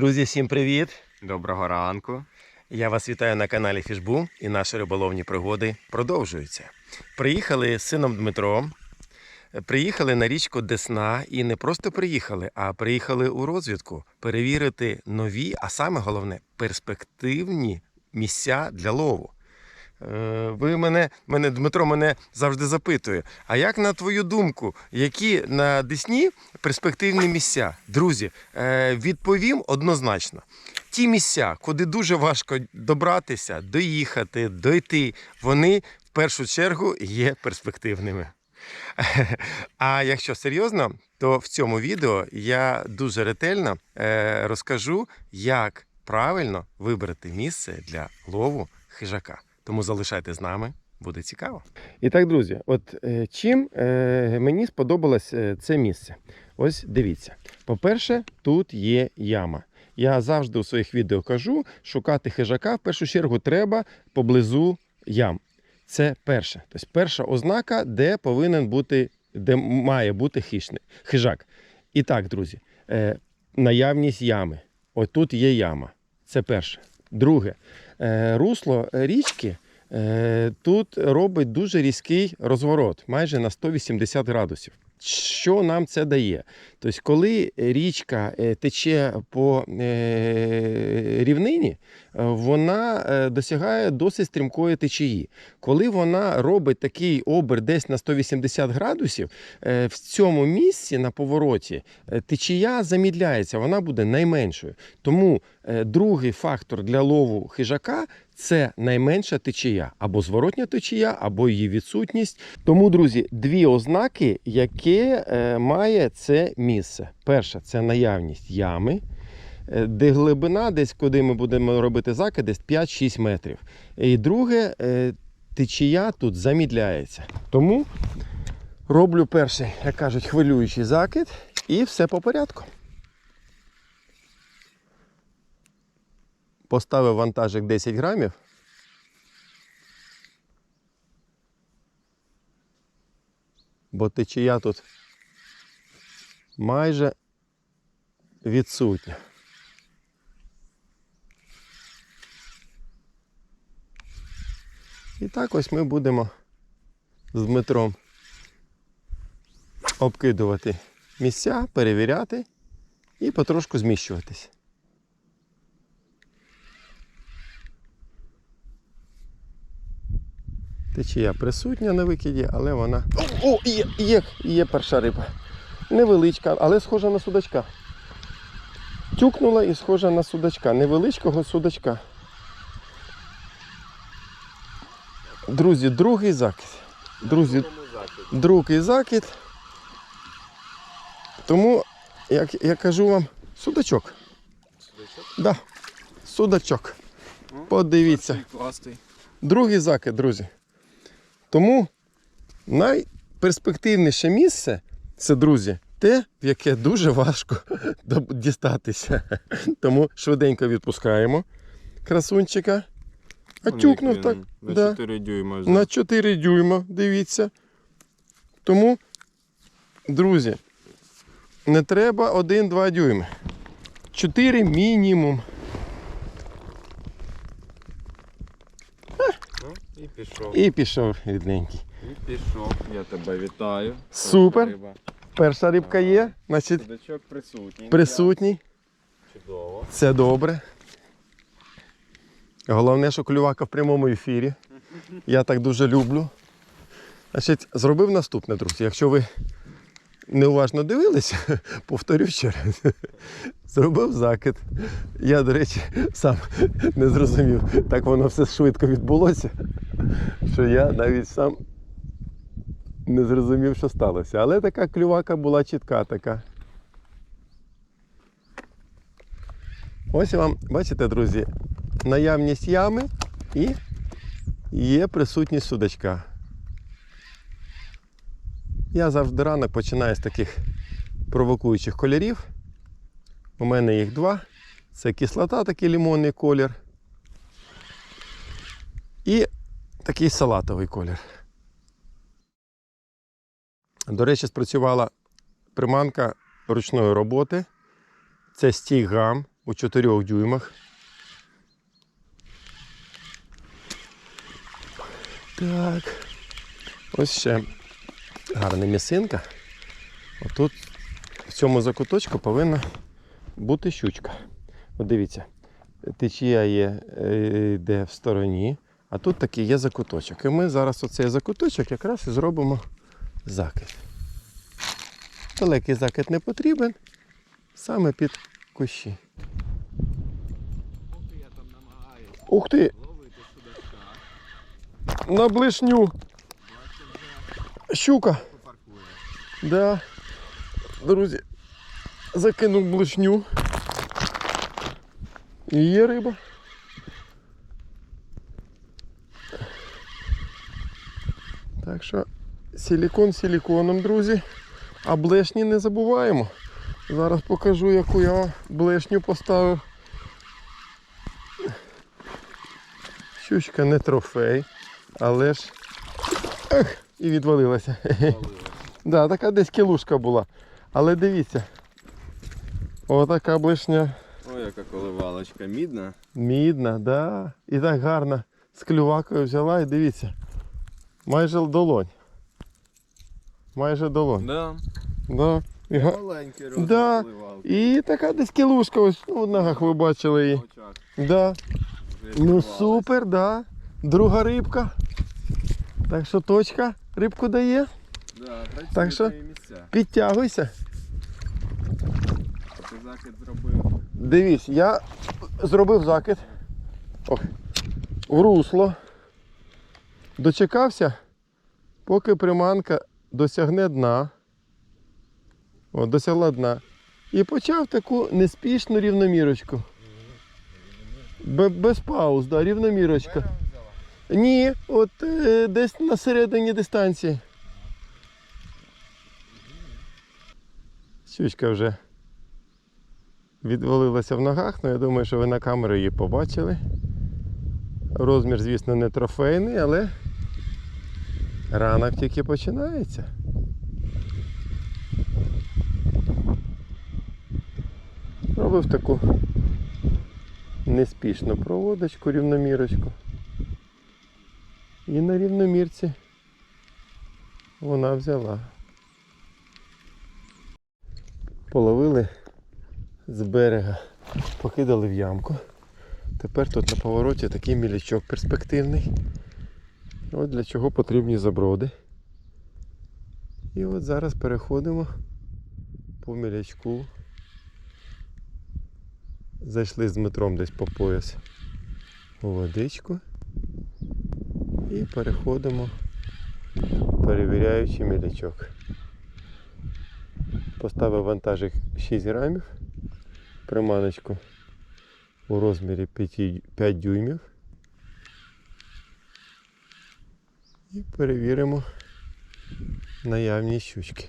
Друзі, всім привіт! Доброго ранку. Я вас вітаю на каналі Фішбу і наші риболовні пригоди продовжуються. Приїхали з сином Дмитром. Приїхали на річку Десна і не просто приїхали, а приїхали у розвідку перевірити нові, а саме головне перспективні місця для лову. Е, Ви мене, мене, Дмитро мене завжди запитує: а як на твою думку, які на Десні перспективні місця? Друзі, е, відповім однозначно. Ті місця, куди дуже важко добратися, доїхати, дойти, вони в першу чергу є перспективними. А якщо серйозно, то в цьому відео я дуже ретельно е, розкажу, як правильно вибрати місце для лову хижака. Тому залишайте з нами, буде цікаво. І так, друзі, от е, чим е, мені сподобалось е, це місце? Ось дивіться. По-перше, тут є яма. Я завжди у своїх відео кажу, шукати хижака в першу чергу треба поблизу ям. Це перше. Тобто перша ознака, де повинен бути, де має бути хищний, хижак. І так, друзі, наявність ями. Ось тут є яма. Це перше. Друге, русло річки е, тут робить дуже різкий розворот, майже на 180 градусів. Що нам це дає? Тобто, коли річка е, тече по е, рівнині, е, вона досягає досить стрімкої течії. Коли вона робить такий обер десь на 180 градусів, в цьому місці на повороті течія замідляється, вона буде найменшою. Тому другий фактор для лову хижака це найменша течія, або зворотня течія, або її відсутність. Тому, друзі, дві ознаки, яке е, має це місце. Перша це наявність ями. е, Де глибина, десь куди ми будемо робити закид, десь 5-6 метрів. І друге, е, течія тут замідляється. Тому роблю перший, як кажуть, хвилюючий закид, і все по порядку. Поставив вантажик 10 грамів. Бо течія тут майже відсутня. І так ось ми будемо з Дмитром обкидувати місця, перевіряти і потрошку зміщуватись. Течія присутня на викиді, але вона. О, о є, є, є перша риба. Невеличка, але схожа на судачка. Тюкнула і схожа на судачка. Невеличкого судачка. Друзі, другий закид. Друзі, другий закид. Тому, як я кажу вам, судачок. Судачок? Да, судачок. Подивіться. Другий закид, друзі. Тому найперспективніше місце це, друзі, те, в яке дуже важко дістатися. Тому швиденько відпускаємо красунчика. А тюкнув так. На да. 4 дюйма. На 4 дюйма, дивіться. Тому, друзі, не треба 1-2 дюйми. 4 мінімум. Ну, і пішов. І пішов рідненький. І пішов. Я тебе вітаю. Супер. Перша риба. Перша рибка є, значить Судачок присутній. присутній. Чудово. Це добре. Головне, що клювака в прямому ефірі. Я так дуже люблю. Значить, зробив наступне, друзі. Якщо ви неуважно дивилися, повторю ще раз. Зробив закид. Я, до речі, сам не зрозумів. Так воно все швидко відбулося, що я навіть сам не зрозумів, що сталося. Але така клювака була чітка така. Ось вам, бачите, друзі, наявність ями і є присутність судачка. Я завжди ранок починаю з таких провокуючих кольорів. У мене їх два. Це кислота, такий лимонний колір. І такий салатовий колір. До речі, спрацювала приманка ручної роботи. Це стій гам. у 4 дюймах. Так. Ось ще гарна місинка. Отут в цьому закуточку повинна бути щучка. От дивіться, течія є, е, йде в стороні, а тут такий є закуточок. І ми зараз оцей закуточок якраз і зробимо закид. Далекий закид не потрібен, саме під кущі. Ух ти! На блишню! Щука! Да. Друзі, закинув блишню. І є риба. Так що силікон силіконом, друзі. А блешні не забуваємо. Зараз покажу, яку я блешню поставив. Щучка не трофей, але ж. Ех, і відвалилася. Палили. Да, така десь кілушка була. Але дивіться. Отака блишня Ой, яка коливалочка мідна. мідна, да. І так гарно з клювакою взяла і дивіться. Майже долонь. Майже долонь. Да. Да. І, га- Да. і така десь кілушка, ось ну, в ногах ви бачили її. Да. Ну супер, да. Друга рибка. Так що точка рибку дає. Да, Так що? Підтягуйся. Закид зробив. Дивись, я зробив закид. Ох, в русло. Дочекався, поки приманка досягне дна. О, досягла дна. І почав таку неспішну рівномірочку. Без пауз, да, рівномірочка. Ні, от е, десь на середині дистанції. Щучка вже відвалилася в ногах, але я думаю, що ви на камеру її побачили. Розмір, звісно, не трофейний, але ранок тільки починається. Робив таку неспішну проводочку, рівномірочку. І на рівномірці вона взяла. Половили з берега, покидали в ямку. Тепер тут на повороті такий мілячок перспективний. От для чого потрібні заброди. І от зараз переходимо по мілячку. Зайшли з Дмитром десь по пояс у водичку. І переходимо, перевіряючи мілячок. Поставив вантажик 6 грамів, приманочку у розмірі 5, 5 дюймів. І перевіримо наявність щучки.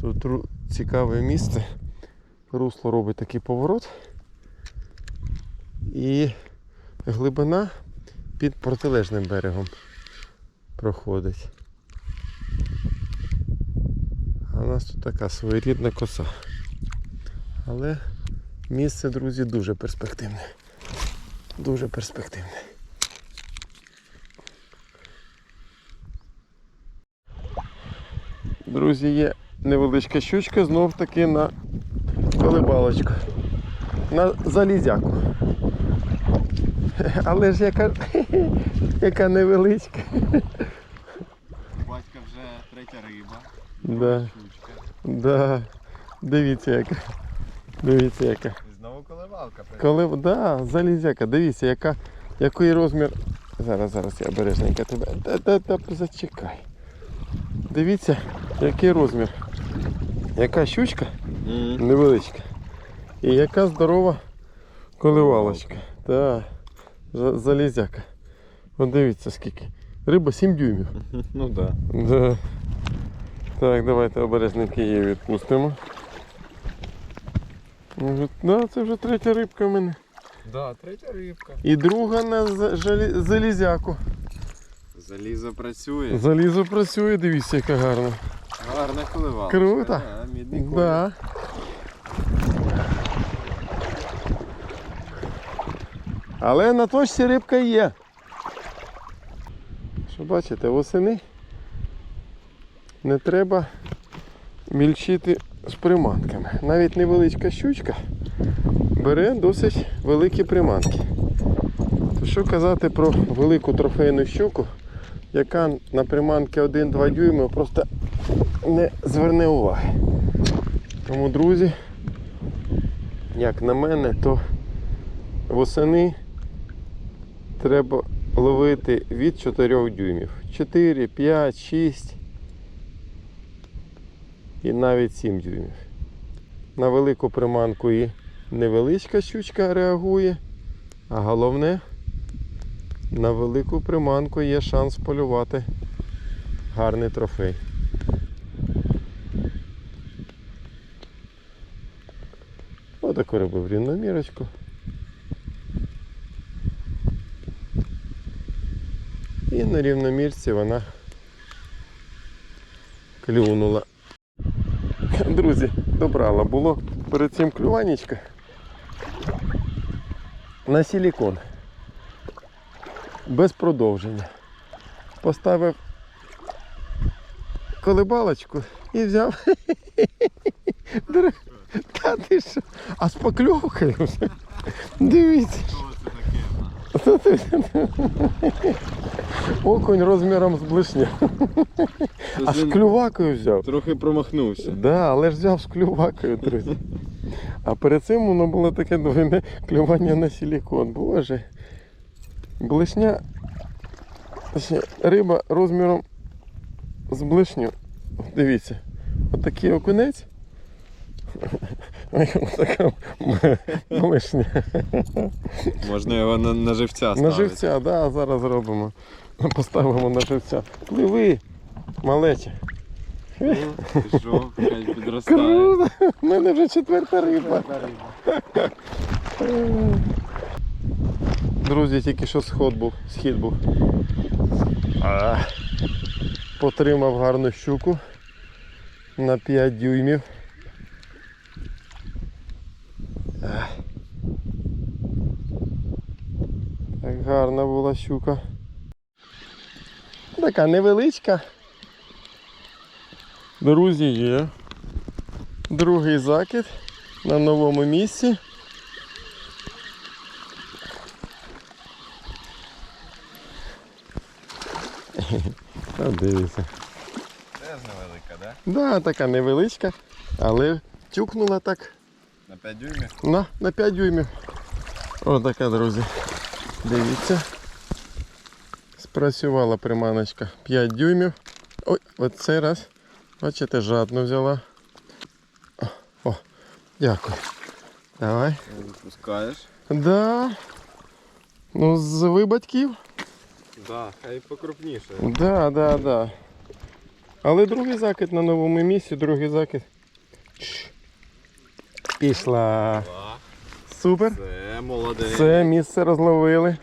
Тут цікаве місце. Русло робить такий поворот. І глибина під протилежним берегом проходить. А у нас тут така своєрідна коса. Але місце, друзі, дуже перспективне. Дуже перспективне. Друзі, є невеличка щучка знов таки на колебалочку. На залізяку. Але ж яка, яка невеличка. Батька вже третя риба. Да. Щучка. Да. Дивіться яка. Дивіться яка. Знову коливалка. Коли, да, залізяка, дивіться, яка, який розмір. Зараз, зараз я обережненько тебе. Та, та, та, зачекай. Дивіться, який розмір. Яка щучка Мгм. невеличка. І яка здорова коливалочка. Так, залізяка. От дивіться скільки. Риба 7 дюймів. Ну да. Да. Так, давайте обережненько її відпустимо. Вже- Да, це вже третя рибка в мене. Да, третя рибка. І друга на жалі- залізяку. Залізо працює. Залізо працює, дивіться, яка гарна. Гарна коливалка. Круто. Да, мідний колір. Да. Але на точці рибка є. Що бачите, восени не треба мільчити з приманками. Навіть невеличка щучка бере досить великі приманки. То що казати про велику трофейну щуку, яка на приманки 1-2 дюйми просто не зверне уваги. Тому, друзі, як на мене, то восени треба ловити від 4 дюймів. 4, 5, 6 і навіть 7 дюймів. На велику приманку і невеличка щучка реагує, а головне, на велику приманку є шанс полювати гарний трофей. Отаку робив рівномірочку. І на рівномірці вона клюнула. Друзі, добрала було перед цим клюванечка на силікон. Без продовження. Поставив колибалочку і взяв. Та ти що? А з покльовкою вже. Дивіться. Окунь розміром з блишня. А з клювакою взяв. Трохи промахнувся. Да, але ж взяв з клювакою, друзі. А перед цим воно було таке двойне клювання на силікон. Боже. Блишня. Точніше, риба розміром з блишню. Дивіться. Отакий окунець. Така блишня. Можна його на, на живця ставити. На живця, да, зараз зробимо. Поставимо на живця. Пливи, малече. Пішов, хай підростає. Круто! У мене вже четверта риба. Друзі, тільки що сход був, схід був. А, Потримав гарну щуку на 5 дюймів. А. Так гарна була щука. Така невеличка. Друзі, є. Другий закид на новому місці. Та дивіться. Теж невелика, да? Да, така невеличка, але тюкнула так На 5 дюймів. на, на 5 дюймів. Ось така, друзі. Дивіться. Спрацювала приманочка 5 дюймів. Ой, от цей раз, бачите, жадно взяла. О, о дякую. Давай. Запускаєш. Да. Ну, з вибатьків. Да, хай покрупніше. Да, да, да. Але другий закид на новому місці, другий закид. Пішла. Супер. Це молодець. Це місце розловили.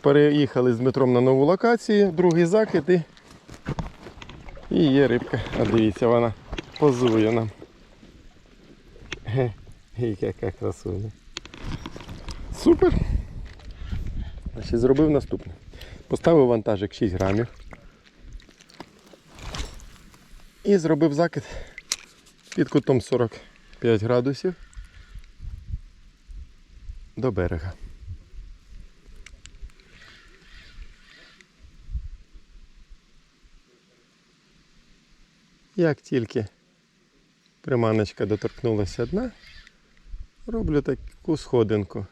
Переїхали з Дмитром на нову локацію, другий закид і, і є рибка. А дивіться, вона позує нам. Ге, Яка красуня. Супер. Значить, зробив наступне. Поставив вантажик 6 грамів. І зробив закид під кутом 45 градусів до берега. Як тільки приманочка доторкнулася дна, роблю таку сходинку.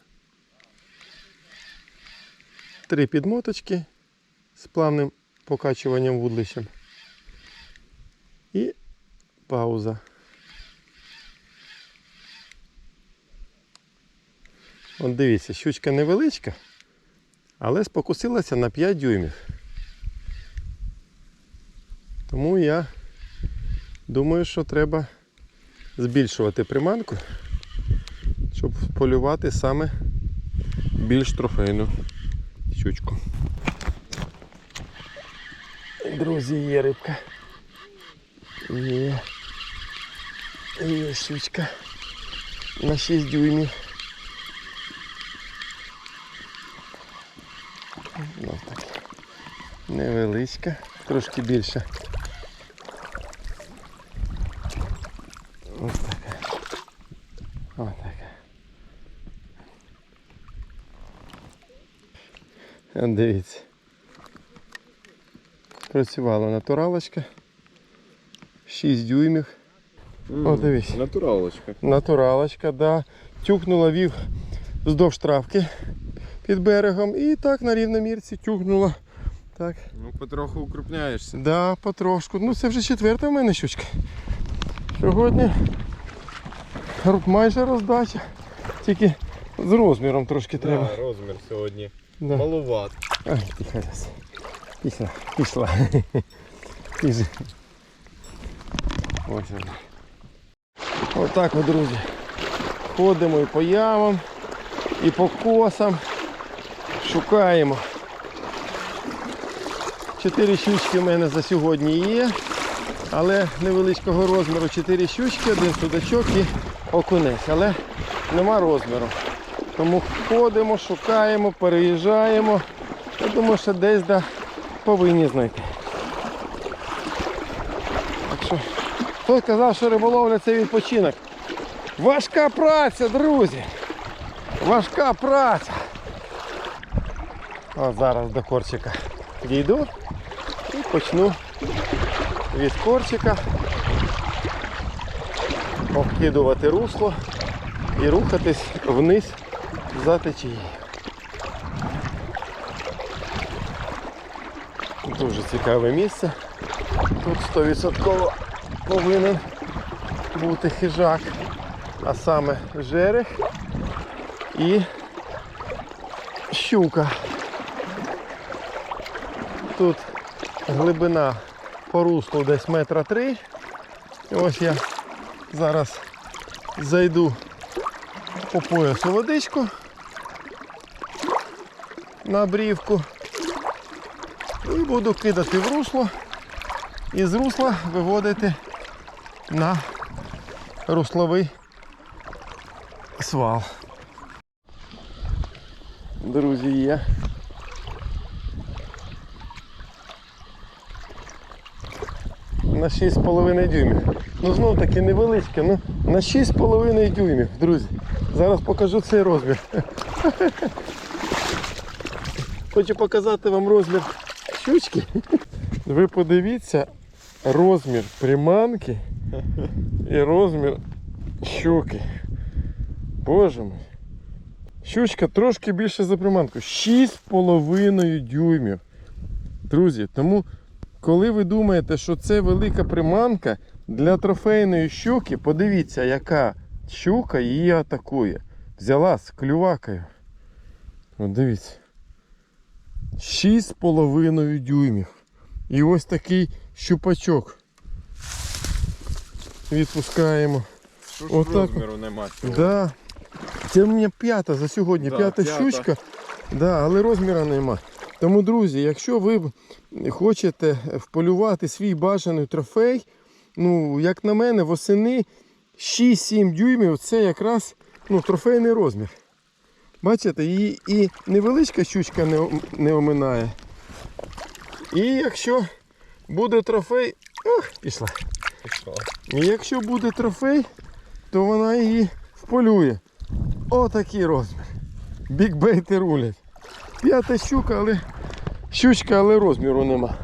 Три підмоточки з плавним покачуванням вудлищем. І пауза. От дивіться, щучка невеличка, але спокусилася на 5 дюймів. Тому я думаю, що треба збільшувати приманку, щоб полювати саме більш трофейну щучку. Друзі, є рибка. Є. Є щучка на 6 дюймів. Невеличка, трошки більша. Ось така. Ось така. От Дивіться. Працювала натуралочка. 6 дюймів. О, дивись. Натуралочка. Натуралочка, да. Тюкнула вів вздовж травки під берегом і так на рівномірці тюкнула. Так. Ну, потроху укрупняєшся. Да, потрошку. Ну це вже четверта в мене щучка. Сьогодні майже роздача. Тільки з розміром трошки треба. Да, розмір сьогодні. Да. Маловат. Ай, тихо раз. Пішла, пішла. Пішла. Ось вона. Отак ми, друзі. Ходимо і по ямам, і по косам. Шукаємо. Чотири щучки в мене за сьогодні є. Але невеличкого розміру. Чотири щучки, один судачок і окунець. Але нема розміру. Тому ходимо, шукаємо, переїжджаємо. Я думаю, що десь да, повинні знайти. Так що, хтось казав, що риболовля це відпочинок. Важка праця, друзі. Важка праця. От зараз до корчика дійду і почну від корчика обкидувати русло і рухатись вниз за течією. Дуже цікаве місце. Тут 100% повинен бути хижак, а саме жерех і щука. Тут глибина по руслу десь метра три. І ось я зараз зайду по поясу водичку на брівку. І буду кидати в русло і з русла виводити на русловий свал. Друзі, є. На 6,5 дюймів. Ну знов таки невеличке, ну на 6,5 дюймів, друзі. Зараз покажу цей розмір. Хочу показати вам розмір щучки. Ви подивіться розмір приманки і розмір щуки. Боже мой. Щучка трошки більше за приманку. 6,5 дюймів. Друзі, тому коли ви думаєте, що це велика приманка для трофейної щуки, подивіться, яка щука її атакує. Взяла з клювакою. От дивіться. 6,5 дюймів. І ось такий щупачок. Відпускаємо. Що ж Отак. розміру нема цього. Да. Це в мене п'ята за сьогодні, Да, п'ята п'ята. щучка. Да, але розміру нема. Тому, друзі, якщо ви хочете вполювати свій бажаний трофей, ну, як на мене, восени 6-7 дюймів це якраз ну, трофейний розмір. Бачите, її і невеличка щучка не, не оминає. І якщо буде трофей. Ох, пішла. Пішла. І якщо буде трофей, то вона її вполює. Отакий розмір. Бікбейти рулять. П'ята щука, але щучка, але розміру нема.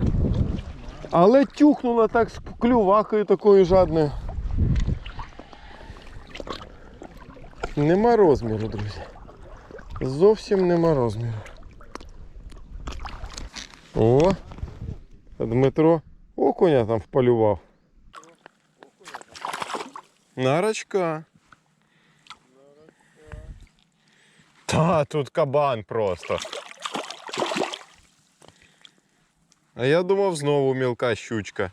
Але тюхнула так з клювакою такою жадною. Нема розміру, друзі. Зовсім нема розміру. О! Дмитро окуня там вполював. Нарочка. Та, тут кабан просто. А я думав знову мілка щучка.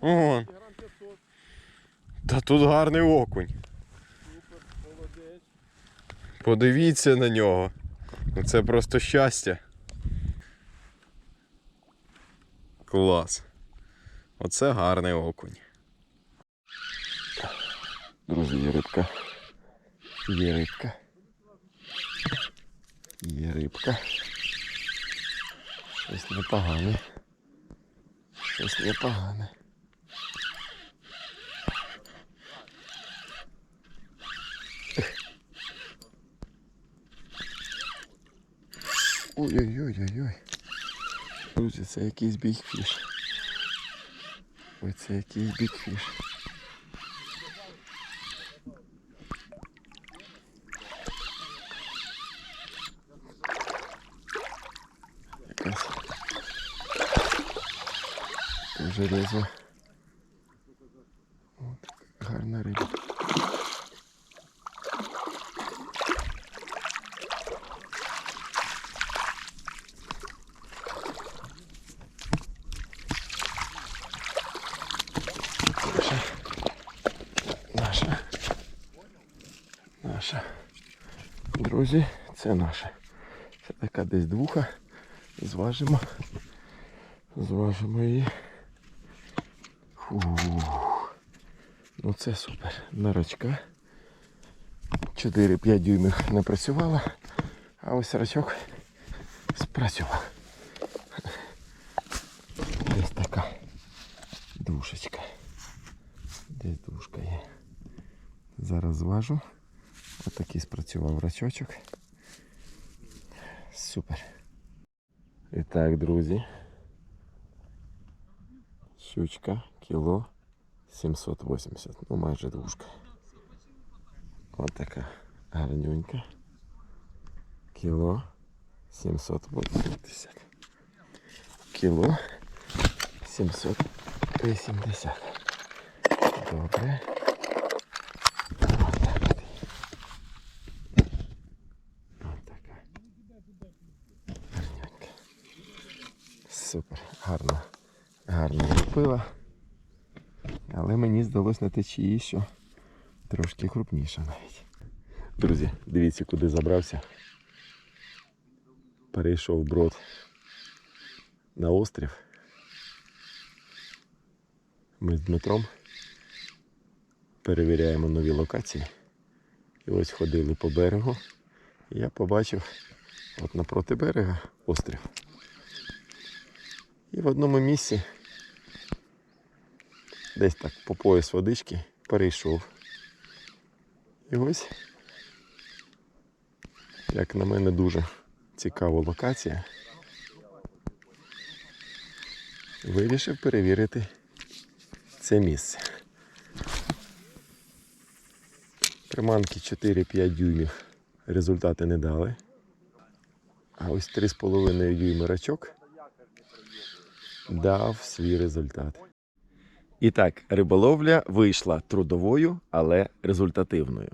Ого. Та тут гарний окунь. Подивіться на нього. Ну, Це просто щастя. Клас. Оце гарний окунь. Друзі, є рибка. Є рибка. Є рибка. Щось непогане. Щось непогане. Ой-ой-ой-ой-ой. Друзі, це якийсь бігфіш. Ой, це якийсь бігфіш. Якась дуже резва. От, гарна риба. Наша. Наша. Наша. Друзі, це. Це така десь двуха. Зважимо. Зважимо її. Фух. Ну це супер. Нарочка. 4-5 дюймів не працювала, а ось рачок спрацював. Десь така душечка. Десь душка є. Зараз зважу. Отакий спрацював рачочок. Супер. І так, друзі. Щучка кіло 780. Ну майже двушка. Ось така гарнюнька. Кіло 780. Кіло 780. Добре. Гарно. Гарно лупила. Але мені здалось на течії, що трошки крупніша навіть. Друзі, дивіться, куди забрався. Перейшов брод на острів. Ми з Дмитром перевіряємо нові локації. І ось ходили по берегу. І я побачив от напроти берега острів. І в одному місці, десь так по пояс водички, перейшов. І ось, як на мене, дуже цікава локація. Вирішив перевірити це місце. Приманки 4-5 дюймів результати не дали. А ось 3,5 дюйми рачок дав свій результат. І так, риболовля вийшла трудовою, але результативною.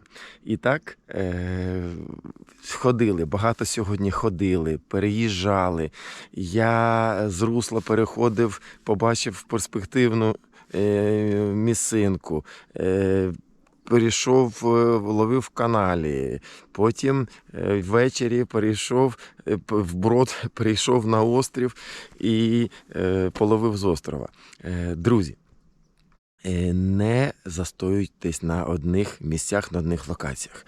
І так, е- ходили, багато сьогодні ходили, переїжджали. Я з русла переходив, побачив перспективну е- місцинку. Е- Перейшов, е, ловив в каналі. Потім е, ввечері перейшов е, п- в брод, перейшов на острів і половив з острова. Друзі, не застоюйтесь на одних місцях, на одних локаціях.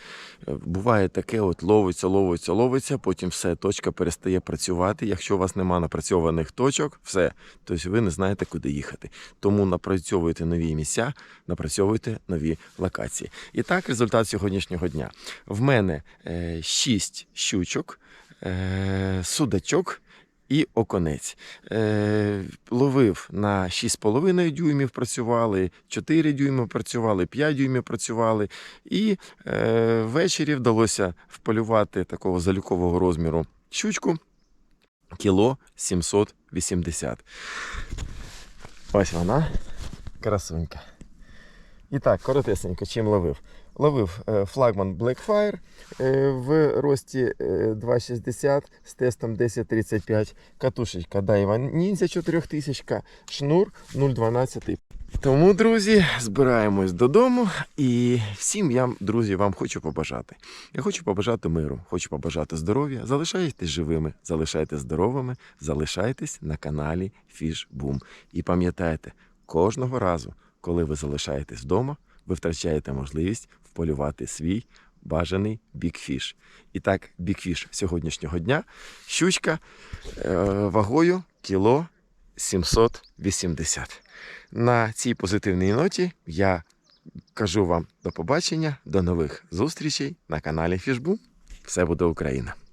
Е, Буває таке, от ловиться, ловиться, ловиться, потім все, точка перестає працювати. Якщо у вас нема напрацьованих точок, все, тобто ви не знаєте, куди їхати. Тому напрацьовуйте нові місця, напрацьовуйте нові локації. І так, результат сьогоднішнього дня. В мене е, 6 щучок, е, судачок і оконець. Е, ловив на 6,5 дюймів працювали, 4 дюйми працювали, 5 дюймів працювали. І е, ввечері вдалося вполювати такого залюкового розміру щучку кіло 780. Ось вона, красунька. І так, коротесенько, чим ловив? Ловив е, флагман Blackfire е, в рості е, 2,60 з тестом 1035, катушечка Daiwa Ninja 4000, шнур 0,12. Тому, друзі, збираємось додому. І всім я, друзі, вам хочу побажати. Я хочу побажати миру, хочу побажати здоров'я. Залишайтесь живими, залишайтесь здоровими, залишайтесь на каналі Fishboom. І пам'ятайте, кожного разу, коли ви залишаєтесь вдома, ви втрачаєте можливість вполювати свій бажаний бікфіш. І так, бікфіш сьогоднішнього дня щучка е, вагою кіло 780. На цій позитивній ноті я кажу вам до побачення, до нових зустрічей на каналі Фішбу. Все буде Україна!